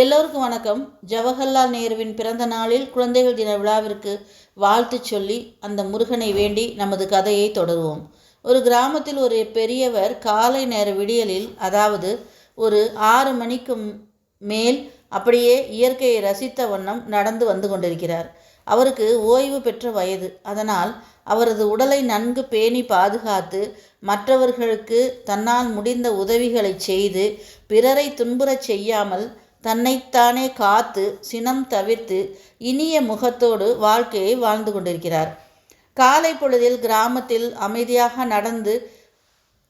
எல்லோருக்கும் வணக்கம். ஜவஹர்லால் நேருவின் பிறந்த நாளில் குழந்தைகள் தின விழாவிற்கு வாழ்த்து சொல்லி அந்த முருகனை வேண்டி நமது கதையை தொடருவோம். ஒரு கிராமத்தில் ஒரு பெரியவர் காலை நேர விடியலில் அதாவது ஒரு ஆறு மணிக்கு மேல் அப்படியே இயற்கையை ரசித்த வண்ணம் நடந்து வந்து கொண்டிருக்கிறார். அவருக்கு ஓய்வு பெற்ற வயது. அதனால் அவரது உடலை நன்கு பேணி பாதுகாத்து மற்றவர்களுக்கு தன்னால் முடிந்த உதவிகளை செய்து பிறரை துன்புறச் செய்யாமல் தன்னைத்தானே காத்து சினம் தவிர்த்து இனிய முகத்தோடு வாழ்க்கையை வாழ்ந்து கொண்டிருக்கிறார். காலை பொழுதில் கிராமத்தில் அமைதியாக நடந்து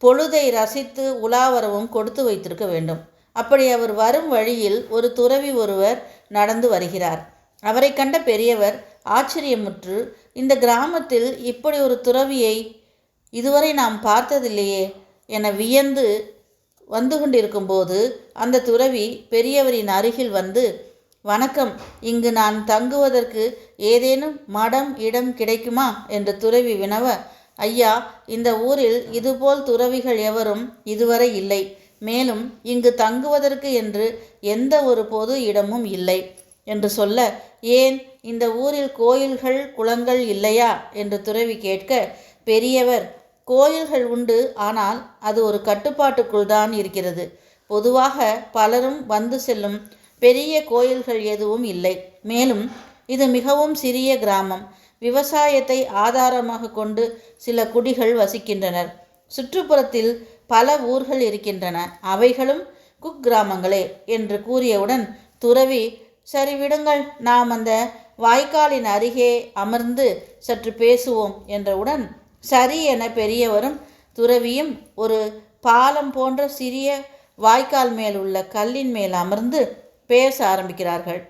பொழுதை ரசித்து உலாவரவும் கொடுத்து வைத்திருக்க வேண்டும். அப்படி அவர் வரும் வழியில் ஒரு துறவி ஒருவர் நடந்து வருகிறார். அவரை கண்ட பெரியவர் ஆச்சரியமுற்று இந்த கிராமத்தில் இப்படி ஒரு துறவியை இதுவரை நாம் பார்த்ததில்லையே என வியந்து வந்து கொண்டிருக்கும்போது அந்த துறவி பெரியவரின் அருகில் வந்து வணக்கம் இங்கு நான் தங்குவதற்கு ஏதேனும் மடம் இடம் கிடைக்குமா? என்று துறவி வினவ ஐயா இந்த ஊரில் இதுபோல் துறவிகள் எவரும் இதுவரை இல்லை. மேலும் இங்கு தங்குவதற்கு என்று எந்த ஒரு பொது இடமும் இல்லை. என்று சொல்ல ஏன் இந்த ஊரில் கோயில்கள் குளங்கள் இல்லையா? என்று துறவி கேட்க பெரியவர் கோயில்கள் உண்டு ஆனால் அது ஒரு கட்டுப்பாட்டுக்குள் தான் இருக்கிறது. பொதுவாக பலரும் வந்து செல்லும் பெரிய கோயில்கள் எதுவும் இல்லை. மேலும் இது மிகவும் சிறிய கிராமம். விவசாயத்தை ஆதாரமாக கொண்டு சில குடிகள் வசிக்கின்றனர். சுற்றுப்புறத்தில் பல ஊர்கள் இருக்கின்றன. அவைகளும் குக்கிராமங்களே என்று கூறியவுடன் துறவி சரி விடுங்கள் நாம் அந்த வாய்க்காலின் அருகே அமர்ந்து சற்று பேசுவோம் என்றவுடன் சரி என பெரியவரும் துறவியும் ஒரு பாலம் போன்ற சிறிய வாய்க்கால் மேல் உள்ள கல்லின் மேல் அமர்ந்து பேச ஆரம்பிக்கிறார்கள்.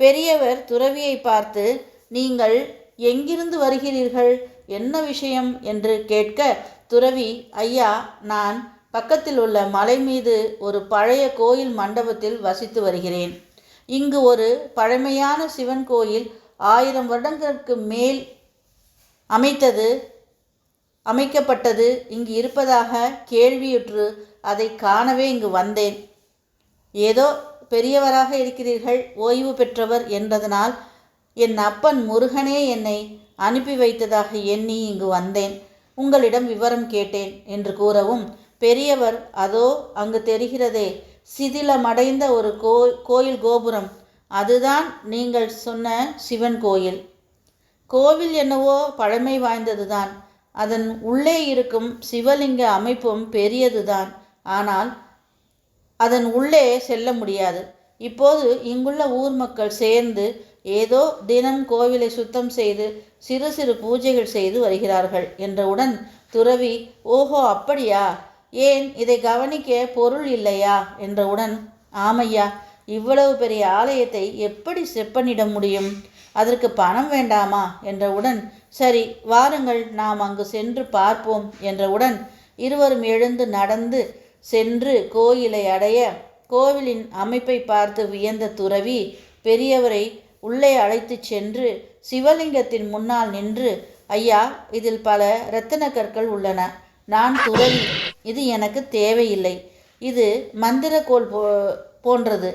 பெரியவர் துறவியை பார்த்து நீங்கள் எங்கிருந்து வருகிறீர்கள்? என்ன விஷயம்? என்று கேட்க துறவி ஐயா நான் பக்கத்தில் உள்ள மலை மீது ஒரு பழைய கோயில் மண்டபத்தில் வசித்து வருகிறேன். இங்கு ஒரு பழமையான சிவன் கோயில் ஆயிரம் வருடங்களுக்கு மேல் அமைத்தது. அமைக்கப்பட்டது. இங்கு இருப்பதாக கேள்வியுற்று அதை காணவே இங்கு வந்தேன். ஏதோ பெரியவராக இருக்கிறீர்கள் ஓய்வு பெற்றவர் என்றதனால் என் அப்பன் முருகனே என்னை அனுப்பி வைத்ததாக எண்ணி இங்கு வந்தேன். உங்களிடம் விவரம் கேட்டேன் என்று கூறவும் பெரியவர் அதோ அங்கு தெரிகிறதே சிதிலமடைந்த ஒரு கோ கோயில் கோபுரம். அதுதான் நீங்கள் சொன்ன சிவன் கோயில். கோவில் என்னவோ பழமை வாய்ந்ததுதான். அதன் உள்ளே இருக்கும் சிவலிங்க அமைப்பும் பெரியதுதான். ஆனால் அதன் உள்ளே செல்ல முடியாது. இப்போது இங்குள்ள ஊர் மக்கள் சேர்ந்து ஏதோ தினம் கோவிலை சுத்தம் செய்து சிறு சிறு பூஜைகள் செய்து வருகிறார்கள் என்றவுடன் துறவி ஓஹோ அப்படியா? ஏன் இதை கவனிக்க பொருள் இல்லையா? என்றவுடன் ஆமையா இவ்வளவு பெரிய ஆலயத்தை எப்படி செப்பனிட முடியும்? அதற்கு பணம் வேண்டாமா? என்றவுடன் சரி வாருங்கள் நாம் அங்கு சென்று பார்ப்போம் என்றவுடன் இருவரும் எழுந்து நடந்து சென்று கோயிலை அடைய கோவிலின் அமைப்பை பார்த்து வியந்த துறவி பெரியவரை உள்ளே அழைத்து சென்று சிவலிங்கத்தின் முன்னால் நின்று ஐயா இதில் பல இரத்தின கற்கள் உள்ளன. நான் துறவி இது எனக்கு தேவையில்லை. இது மந்திரக்கோள் போ போன்றது.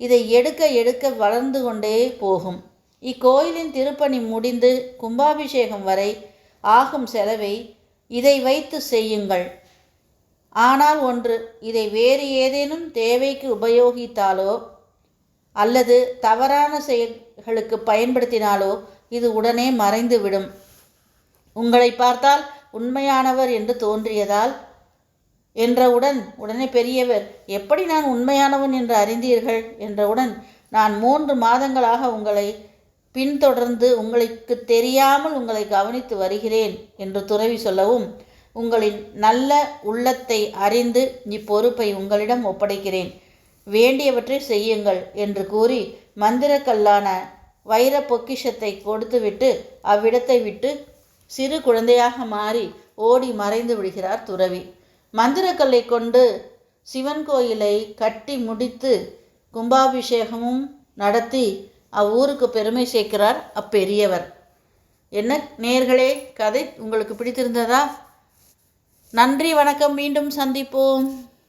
இதை எடுக்க எடுக்க வளர்ந்து கொண்டே போகும். இக்கோயிலின் திருப்பணி முடிந்து கும்பாபிஷேகம் வரை ஆகும் செலவை இதை வைத்து செய்யுங்கள். ஆனால் ஒன்று இதை வேறு ஏதேனும் தேவைக்கு உபயோகித்தாலோ அல்லது தவறான செயல்களுக்கு பயன்படுத்தினாலோ இது உடனே மறைந்துவிடும். உங்களை பார்த்தால் உண்மையானவர் என்று தோன்றியதால் என்றவுடன் உடனே பெரியவர் எப்படி நான் உண்மையானவன் என்று அறிந்தீர்கள்? என்றவுடன் நான் மூன்று மாதங்களாக உங்களை பின்தொடர்ந்து உங்களுக்கு தெரியாமல் உங்களை கவனித்து வருகிறேன் என்று துறவி சொல்லவும் உங்களின் நல்ல உள்ளத்தை அறிந்து இப்பொறுப்பை உங்களிடம் ஒப்படைக்கிறேன். வேண்டியவற்றை செய்யுங்கள் என்று கூறி மந்திரக்கல்லான வைர பொக்கிஷத்தை கொடுத்துவிட்டு அவ்விடத்தை விட்டு சிறு குழந்தையாக மாறி ஓடி மறைந்து விடுகிறார் துறவி. மந்திரக்கல்லை கொண்டு சிவன் கோயிலை கட்டி முடித்து கும்பாபிஷேகமும் நடத்தி அவ்வூருக்கு பெருமை சேர்க்கிறார் அப்பெரியவர். என்ன நேர்களே கதை உங்களுக்கு பிடித்திருந்ததா? நன்றி வணக்கம் மீண்டும் சந்திப்போம்.